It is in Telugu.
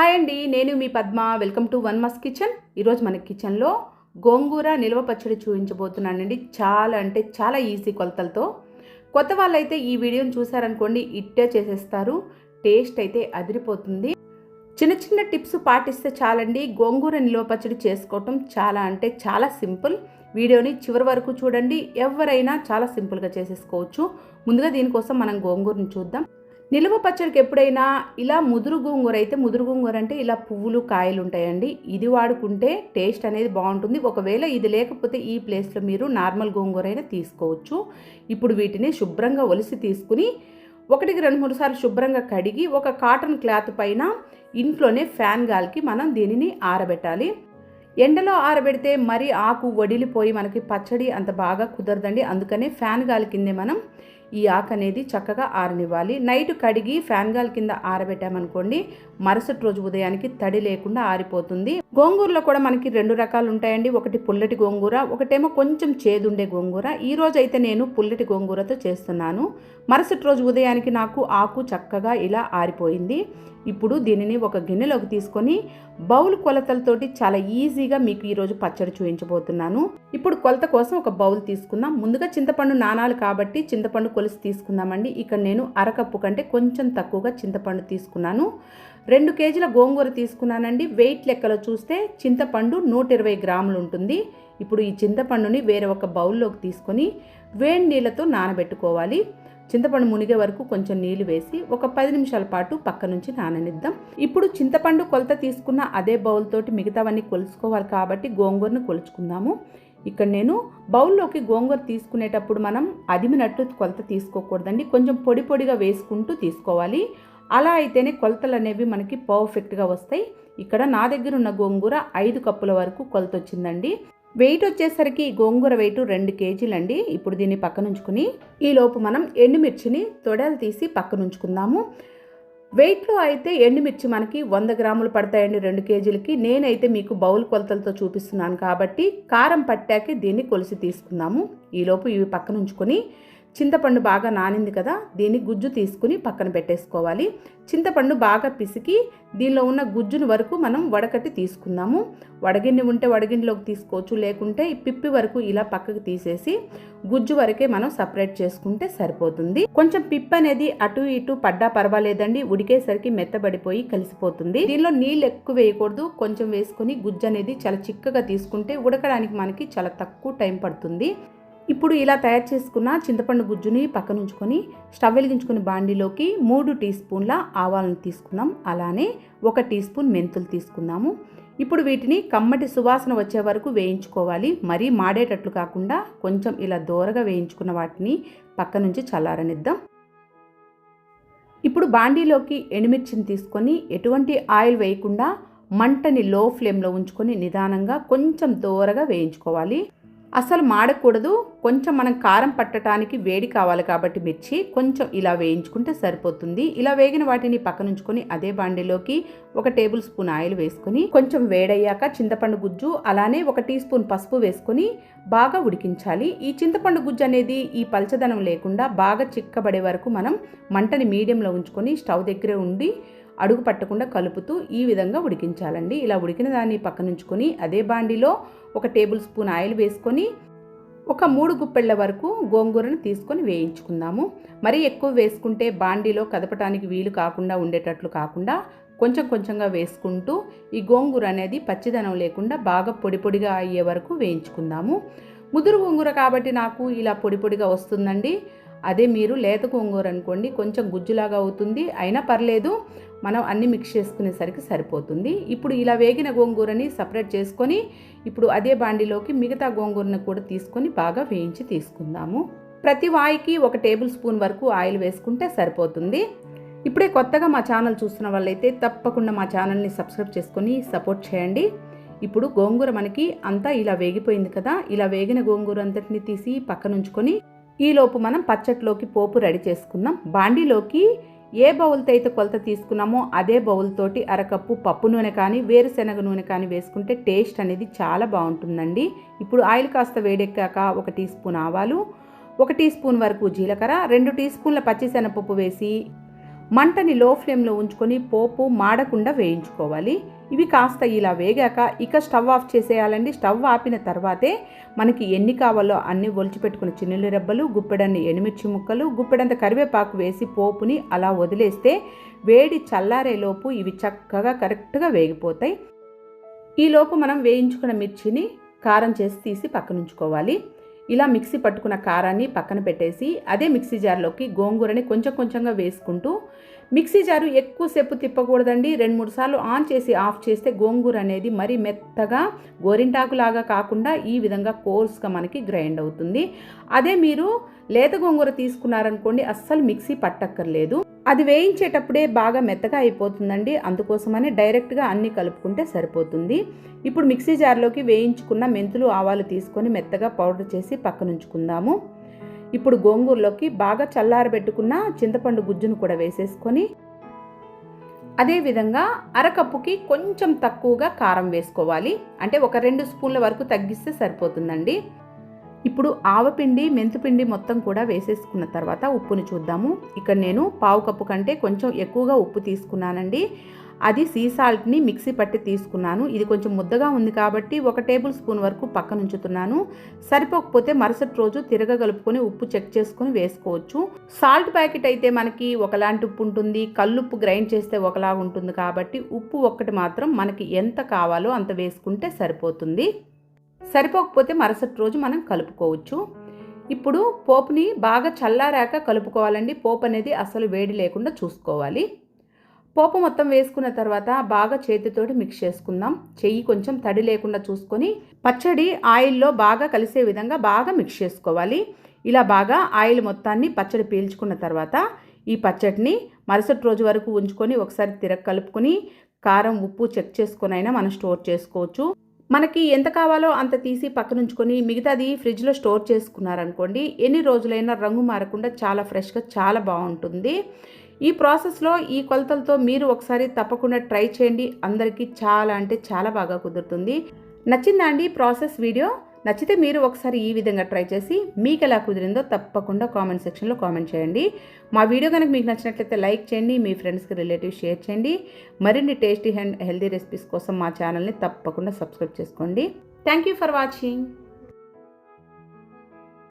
హాయ్ అండి నేను మీ పద్మ. వెల్కమ్ టు వన్ మస్ కిచెన్. ఈరోజు మన కిచెన్లో గోంగూర నిల్వ పచ్చడి చూపించబోతున్నానండి. చాలా అంటే చాలా ఈజీ కొలతలతో. కొత్త వాళ్ళైతే ఈ వీడియోని చూసారనుకోండి ఇట్టే చేసేస్తారు. టేస్ట్ అయితే అదిరిపోతుంది. చిన్న చిన్న టిప్స్ పాటిస్తే చాలండి గోంగూర నిల్వ పచ్చడి చేసుకోవటం చాలా అంటే చాలా సింపుల్. వీడియోని చివరి వరకు చూడండి ఎవరైనా చాలా సింపుల్గా చేసేసుకోవచ్చు. ముందుగా దీనికోసం మనం గోంగూరని చూద్దాం. నిలువ పచ్చడికి ఎప్పుడైనా ఇలా ముదురు గోంగూర అయితే ముదురు గోంగూర అంటే ఇలా పువ్వులు కాయలు ఉంటాయండి. ఇది వాడుకుంటే టేస్ట్ అనేది బాగుంటుంది. ఒకవేళ ఇది లేకపోతే ఈ ప్లేస్లో మీరు నార్మల్ గోంగూర అయినా తీసుకోవచ్చు. ఇప్పుడు వీటిని శుభ్రంగా ఒలిసి తీసుకుని ఒకటికి రెండు మూడు సార్లు శుభ్రంగా కడిగి ఒక కాటన్ క్లాత్ పైన ఇంట్లోనే ఫ్యాన్ గాలికి మనం దీనిని ఆరబెట్టాలి. ఎండలో ఆరబెడితే మరి ఆకు వడిలిపోయి మనకి పచ్చడి అంత బాగా కుదరదండి. అందుకనే ఫ్యాన్ గాలి కిందే మనం ఈ ఆకు అనేది చక్కగా ఆరనివ్వాలి. నైట్ కడిగి ఫ్యాన్ గాల్ కింద ఆరబెట్టామనుకోండి మరుసటి రోజు ఉదయానికి తడి లేకుండా ఆరిపోతుంది. గోంగూరలో కూడా మనకి రెండు రకాలు ఉంటాయండి ఒకటి పుల్లటి గోంగూర ఒకటేమో కొంచెం చేదుండే గోంగూర. ఈ రోజు అయితే నేను పుల్లటి గోంగూరతో చేస్తున్నాను. మరుసటి రోజు ఉదయానికి నాకు ఆకు చక్కగా ఇలా ఆరిపోయింది. ఇప్పుడు దీనిని ఒక గిన్నెలోకి తీసుకొని బౌల్ కొలతలతోటి చాలా ఈజీగా మీకు ఈరోజు పచ్చడి చూపించబోతున్నాను ఇప్పుడు కొలత కోసం ఒక బౌల్ తీసుకుందాం. ముందుగా చింతపండు నానాలు కాబట్టి చింతపండు కొలిసి తీసుకుందామండి. ఇక్కడ నేను అరకప్పు కంటే కొంచెం తక్కువగా చింతపండు తీసుకున్నాను. రెండు కేజీల గోంగూర తీసుకున్నానండి. వెయిట్ లెక్కలో చూస్తే చింతపండు నూట ఇరవై గ్రాములు ఉంటుంది. ఇప్పుడు ఈ చింతపండుని వేరే ఒక బౌల్లోకి తీసుకొని వేడి నీళ్ళతో నానబెట్టుకోవాలి. చింతపండు మునిగే వరకు కొంచెం నీళ్ళు వేసి ఒక పది నిమిషాల పాటు పక్క నుంచి నాననిద్దాం. ఇప్పుడు చింతపండు కొలత తీసుకున్న అదే బౌల్ తోటి మిగతావన్నీ కొలుసుకోవాలి కాబట్టి గోంగూరను కొలుచుకుందాము. ఇక్కడ నేను బౌల్లోకి గోంగూర తీసుకునేటప్పుడు మనం అదిమినట్టు కొలత తీసుకోకూడదండి. కొంచెం పొడి పొడిగా వేసుకుంటూ తీసుకోవాలి. అలా అయితేనే కొలతలు అనేవి మనకి పర్ఫెక్ట్గా వస్తాయి. ఇక్కడ నా దగ్గర ఉన్న గోంగూర ఐదు కప్పుల వరకు కొలత వచ్చిందండి. వెయిట్ వచ్చేసరికి గోంగూర వెయిట్ రెండు కేజీలండి. ఇప్పుడు దీన్ని పక్కనుంచుకుని ఈలోపు మనం ఎండుమిర్చిని తొడలు తీసి పక్కనుంచుకుందాము. వెయిట్లో అయితే ఎండుమిర్చి మనకి వంద గ్రాములు పడతాయండి రెండు కేజీలకి. నేనైతే మీకు బౌల్ కొలతలతో చూపిస్తున్నాను కాబట్టి కారం పట్టాకే దీన్ని కొలిసి తీసుకుందాము. ఈలోపు ఇవి పక్కనుంచుకొని చింతపండు బాగా నానింది కదా దీన్ని గుజ్జు తీసుకుని పక్కన పెట్టేసుకోవాలి. చింతపండు బాగా పిసికి దీనిలో ఉన్న గుజ్జును వరకు మనం వడకట్టి తీసుకుందాము. వడగిన్నె ఉంటే వడగిన్నెలోకి తీసుకోవచ్చు లేకుంటే పిప్పి వరకు ఇలా పక్కకు తీసేసి గుజ్జు వరకే మనం సపరేట్ చేసుకుంటే సరిపోతుంది. కొంచెం పిప్ అనేది అటు ఇటు పడ్డా పర్వాలేదండి. ఉడికేసరికి మెత్తబడిపోయి కలిసిపోతుంది. దీనిలో నీళ్ళు ఎక్కువ వేయకూడదు. కొంచెం వేసుకొని గుజ్జు అనేది చాలా చిక్కగా తీసుకుంటే ఉడకడానికి మనకి చాలా తక్కువ టైం పడుతుంది. ఇప్పుడు ఇలా తయారు చేసుకున్న చింతపండు గుజ్జుని పక్కన ఉంచుకొని స్టవ్ వెలిగించుకుని బాండీలోకి మూడు టీ స్పూన్ల ఆవాలను తీసుకున్నాం. అలానే ఒక టీ స్పూన్ మెంతులు తీసుకుందాము ఇప్పుడు వీటిని కమ్మటి సువాసన వచ్చే వరకు వేయించుకోవాలి. మరీ మాడేటట్లు కాకుండా కొంచెం ఇలా దూరగా వేయించుకున్న వాటిని పక్క నుంచి చల్లారనిద్దాం. ఇప్పుడు బాండీలోకి ఎండుమిర్చిని తీసుకొని ఎటువంటి ఆయిల్ వేయకుండా మంటని లో ఫ్లేమ్లో ఉంచుకొని నిదానంగా కొంచెం దూరగా వేయించుకోవాలి. అసలు మాడకూడదు. కొంచెం మనం కారం పట్టడానికి వేడి కావాలి కాబట్టి మిర్చి కొంచెం ఇలా వేయించుకుంటే సరిపోతుంది. ఇలా వేగిన వాటిని పక్కనుంచుకొని అదే బాండీలోకి ఒక టేబుల్ స్పూన్ ఆయిల్ వేసుకొని కొంచెం వేడయ్యాక చింతపండు గుజ్జు అలానే ఒక టీ స్పూన్ పసుపు వేసుకొని బాగా ఉడికించాలి. ఈ చింతపండు గుజ్జు అనేది ఈ పల్చదనం లేకుండా బాగా చిక్కబడే వరకు మనం మంటని మీడియంలో ఉంచుకొని స్టవ్ దగ్గరే ఉండి అడుగు పట్టకుండా కలుపుతూ ఈ విధంగా ఉడికించాలండి. ఇలా ఉడికిన దాన్ని పక్కనుంచుకొని అదే బాండిలో ఒక టేబుల్ స్పూన్ ఆయిల్ వేసుకొని ఒక మూడు గుప్పెళ్ళ వరకు గోంగూరను తీసుకొని వేయించుకుందాము. మరీ ఎక్కువ వేసుకుంటే బాండీలో కదపటానికి వీలు కాకుండా ఉండేటట్లు కాకుండా కొంచెం కొంచెంగా వేసుకుంటూ ఈ గోంగూర అనేది పచ్చిదనం లేకుండా బాగా పొడి పొడిగా అయ్యే వరకు వేయించుకుందాము. ముదురు గోంగూర కాబట్టి నాకు ఇలా పొడి పొడిగా వస్తుందండి. అదే మీరు లేత గోంగూర అనుకోండి కొంచెం గుజ్జులాగా అవుతుంది. అయినా పర్లేదు మనం అన్ని మిక్స్ చేసుకునేసరికి సరిపోతుంది. ఇప్పుడు ఇలా వేగిన గోంగూరని సపరేట్ చేసుకొని ఇప్పుడు అదే బాండిలోకి మిగతా గోంగూరను కూడా తీసుకొని బాగా వేయించి తీసుకుందాము. ప్రతి వాయికి ఒక టేబుల్ స్పూన్ వరకు ఆయిల్ వేసుకుంటే సరిపోతుంది. ఇప్పుడే కొత్తగా మా ఛానల్ చూస్తున్న వాళ్ళైతే తప్పకుండా మా ఛానల్ని సబ్స్క్రైబ్ చేసుకొని సపోర్ట్ చేయండి. ఇప్పుడు గోంగూర మనకి అంతా ఇలా వేగిపోయింది కదా ఇలా వేగిన గోంగూర అంతటిని తీసి పక్కనుంచుకొని ఈలోపు మనం పచ్చట్లోకి పోపు రెడీ చేసుకుందాం బాండీలోకి ఏ బౌల్తో అయితే కొలత తీసుకున్నామో అదే బౌల్తోటి అరకప్పు పప్పు నూనె కానీ వేరుశనగ నూనె కానీ వేసుకుంటే టేస్ట్ అనేది చాలా బాగుంటుందండి. ఇప్పుడు ఆయిల్ కాస్త వేడెక్కాక ఒక టీ స్పూన్ ఆవాలు ఒక టీ స్పూన్ వరకు జీలకర్ర రెండు టీ స్పూన్ల పచ్చిశనగపప్పు వేసి మంటని లో ఫ్లేమ్లో ఉంచుకొని పోపు మాడకుండా వేయించుకోవాలి. ఇవి కాస్త ఇలా వేగాక ఇక స్టవ్ ఆఫ్ చేసేయాలండి. స్టవ్ ఆపిన తర్వాతే మనకి ఎన్ని కావాలో అన్ని ఒలిచిపెట్టుకున్న చిన్నుల రెబ్బలు గుప్పెడన్ని ఎనిమిర్చి ముక్కలు గుప్పెడంత కరివేపాకు వేసి పోపుని అలా వదిలేస్తే వేడి చల్లారేలోపు ఇవి చక్కగా కరెక్ట్గా వేగిపోతాయి. ఈలోపు మనం వేయించుకున్న మిర్చిని కారం చేసి తీసి పక్కన ఉంచుకోవాలి ఇలా మిక్సీ పట్టుకున్న కారాన్ని పక్కన పెట్టేసి అదే మిక్సీ జార్లోకి గోంగూరని కొంచెం కొంచెంగా వేసుకుంటూ మిక్సీ జారు ఎక్కువసేపు తిప్పకూడదండి. రెండు మూడు సార్లు ఆన్ చేసి ఆఫ్ చేస్తే గోంగూర అనేది మరి మెత్తగా గోరింటాకులాగా కాకుండా ఈ విధంగా కోర్స్గా మనకి గ్రైండ్ అవుతుంది. అదే మీరు లేత గోంగూర తీసుకున్నారనుకోండి అస్సలు మిక్సీ పట్టక్కర్లేదు. అది వేయించేటప్పుడే బాగా మెత్తగా అయిపోతుందండి. అందుకోసమని డైరెక్ట్గా అన్నీ కలుపుకుంటే సరిపోతుంది. ఇప్పుడు మిక్సీ జార్లోకి వేయించుకున్న మెంతులు ఆవాలు తీసుకొని మెత్తగా పౌడర్ చేసి పక్కనుంచుకుందాము. ఇప్పుడు గోంగూరలోకి బాగా చల్లారబెట్టుకున్న చింతపండు గుజ్జును కూడా వేసేసుకొని అదేవిధంగా అరకప్పుకి కొంచెం తక్కువగా కారం వేసుకోవాలి. అంటే ఒక రెండు స్పూన్ల వరకు తగ్గిస్తే సరిపోతుందండి. ఇప్పుడు ఆవపిండి మెంతుపిండి మొత్తం కూడా వేసేసుకున్న తర్వాత ఉప్పుని చూద్దాము. ఇక్కడ నేను పావు కప్పు కంటే కొంచెం ఎక్కువగా ఉప్పు తీసుకున్నానండి. అది సీ సాల్ట్ని మిక్సీ పట్టి తీసుకున్నాను. ఇది కొంచెం ముద్దగా ఉంది కాబట్టి ఒక టేబుల్ స్పూన్ వరకు పక్కన ఉంచుతున్నాను సరిపోకపోతే మరుసటి రోజు తిరగగలుపుకొని ఉప్పు చెక్ చేసుకొని వేసుకోవచ్చు. సాల్ట్ ప్యాకెట్ అయితే మనకి ఒకలాంటి ఉప్పు ఉంటుంది. కల్లుప్పు గ్రైండ్ చేస్తే ఒకలా ఉంటుంది కాబట్టి ఉప్పు ఒక్కటి మాత్రం మనకి ఎంత కావాలో అంత వేసుకుంటే సరిపోతుంది. సరిపోకపోతే మరుసటి రోజు మనం కలుపుకోవచ్చు. ఇప్పుడు పోపుని బాగా చల్లారాక కలుపుకోవాలండి. పోపు అనేది అసలు వేడి లేకుండా చూసుకోవాలి. పోపు మొత్తం వేసుకున్న తర్వాత బాగా చేతితోటి మిక్స్ చేసుకుందాం. చెయ్యి కొంచెం తడి లేకుండా చూసుకొని పచ్చడి ఆయిల్లో బాగా కలిసే విధంగా బాగా మిక్స్ చేసుకోవాలి. ఇలా బాగా ఆయిల్ మొత్తాన్ని పచ్చడి పీల్చుకున్న తర్వాత ఈ పచ్చడిని మరుసటి రోజు వరకు ఉంచుకొని ఒకసారి తిరగ కలుపుకొని కారం ఉప్పు చెక్ చేసుకొని అయినా మనం స్టోర్ చేసుకోవచ్చు. మనకి ఎంత కావాలో అంత తీసి పక్కనుంచుకొని మిగతాది ఫ్రిడ్జ్లో స్టోర్ చేసుకున్నారనుకోండి ఎన్ని రోజులైనా రంగు మారకుండా చాలా ఫ్రెష్గా చాలా బాగుంటుంది. ఈ ప్రాసెస్లో ఈ కొలతలతో మీరు ఒకసారి తప్పకుండా ట్రై చేయండి. అందరికీ చాలా అంటే చాలా బాగా కుదురుతుంది. నచ్చిందా అండి ప్రాసెస్ వీడియో? నచ్చితే మీరు ఒకసారి ఈ విధంగా ట్రై చేసి మీకు ఎలా కుదిరిందో తప్పకుండా కామెంట్ సెక్షన్లో కామెంట్ చేయండి. మా వీడియో కనుక మీకు నచ్చినట్లయితే లైక్ చేయండి మీ ఫ్రెండ్స్కి రిలేటివ్ షేర్ చేయండి. మరిన్ని టేస్టీ అండ్ హెల్దీ రెసిపీస్ కోసం మా ఛానల్ని తప్పకుండా సబ్స్క్రైబ్ చేసుకోండి. Thank you for watching.